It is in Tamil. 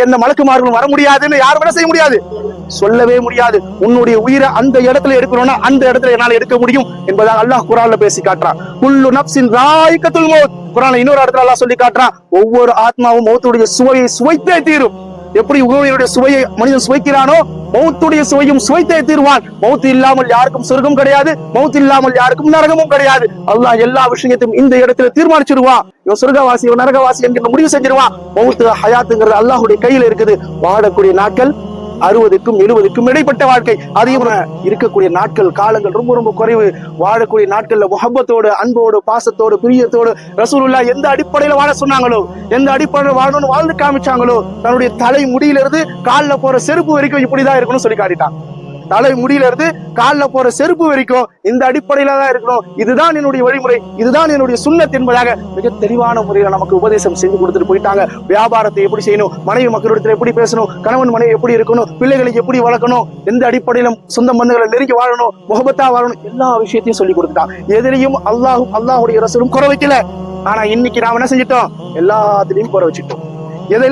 எந்த மலக்குமார்களும் வர முடியாதுன்னு யாரும் என்ன செய்ய முடியாது. சொல்லவே முடியாது. உன்னுடைய உயிரை அந்த இடத்துல எடுக்கணும்னா அந்த இடத்துல என்னால எடுக்க முடியும் என்பதாக அல்லாஹ் குரான்ல பேசி காட்டுறான். குல்லு நப்சின் ராய்கத்துல் மௌத். குரான்ல இன்னொரு இடத்துல அல்லாஹ் சொல்லி காட்டுறான். ஒவ்வொரு ஆத்மாவும் மௌத்துடைய சுவையை சுவைத்தே தீரும். எப்படி உணவுடைய சுவையை மனிதன் சுவைக்கிறானோ மௌத்துடைய சுவையும் சுவைத்தே தீர்வான். மௌத்து இல்லாமல் யாருக்கும் சொர்க்கம் கிடையாது மௌத்து இல்லாமல் யாருக்கும் நரகமும் கிடையாது. அல்லாஹ் எல்லா விஷயத்தையும் இந்த இடத்துல தீர்மானிச்சிருவான் இவன் சொர்க்கவாசி இவன் நரகவாசி என்கிற முடிவு செஞ்சிருவான். மௌத்து ஹயாத்துங்கிறது அல்லாஹுடைய கையில இருக்குது. வாழக்கூடிய நாட்கள் அறுபதுக்கும் எழுபதுக்கும் இடைப்பட்ட வாழ்க்கை. அதையும் இருக்கக்கூடிய நாட்கள் காலங்கள் ரொம்ப ரொம்ப குறைவு. வாழக்கூடிய நாட்கள்ல முகப்பத்தோடு அன்போடு பாசத்தோடு பிரியத்தோடு ரசூலுல்லா எந்த அடிப்படையில வாழ சொன்னாங்களோ எந்த அடிப்படையில வாழணும்னு வாழ்ந்து காமிச்சாங்களோ தன்னுடைய தலை முடியிலிருந்து காலில் கால்ல போற செருப்பு வரைக்கும் இப்படிதான் இருக்கணும்னு சொல்லி காட்டிட்டான் தலை முடியில இருந்து கால்ல போற செருப்பு வரைக்கும் இந்த அடிப்படையில தான் இருக்கணும். இதுதான் என்னுடைய வழிமுறை. இதுதான் என்னுடைய சுண்ணத் என்பதாக மிக தெளிவான முறையில நமக்கு உபதேசம் செஞ்சு கொடுத்துட்டு போயிட்டாங்க. வியாபாரத்தை எப்படி செய்யணும்? மனைவி மக்களிடத்துல எப்படி பேசணும்? கணவன் மனைவி எப்படி இருக்கணும்? பிள்ளைகளை எப்படி வளர்க்கணும்? எந்த அடிப்படையிலும் சொந்த பந்தங்களை நெருங்கி வாழணும் முகபத்தா வாழணும் எல்லா விஷயத்தையும் சொல்லி கொடுத்துட்டான். எதிலையும் அல்லாஹும் அல்லாஹுடைய ரசூலும் குறை வைக்கல. ஆனா இன்னைக்கு நாம என்ன செஞ்சிட்டோம்? எல்லாத்துலயும் குறை வச்சுட்டோம் எதெல்லாம்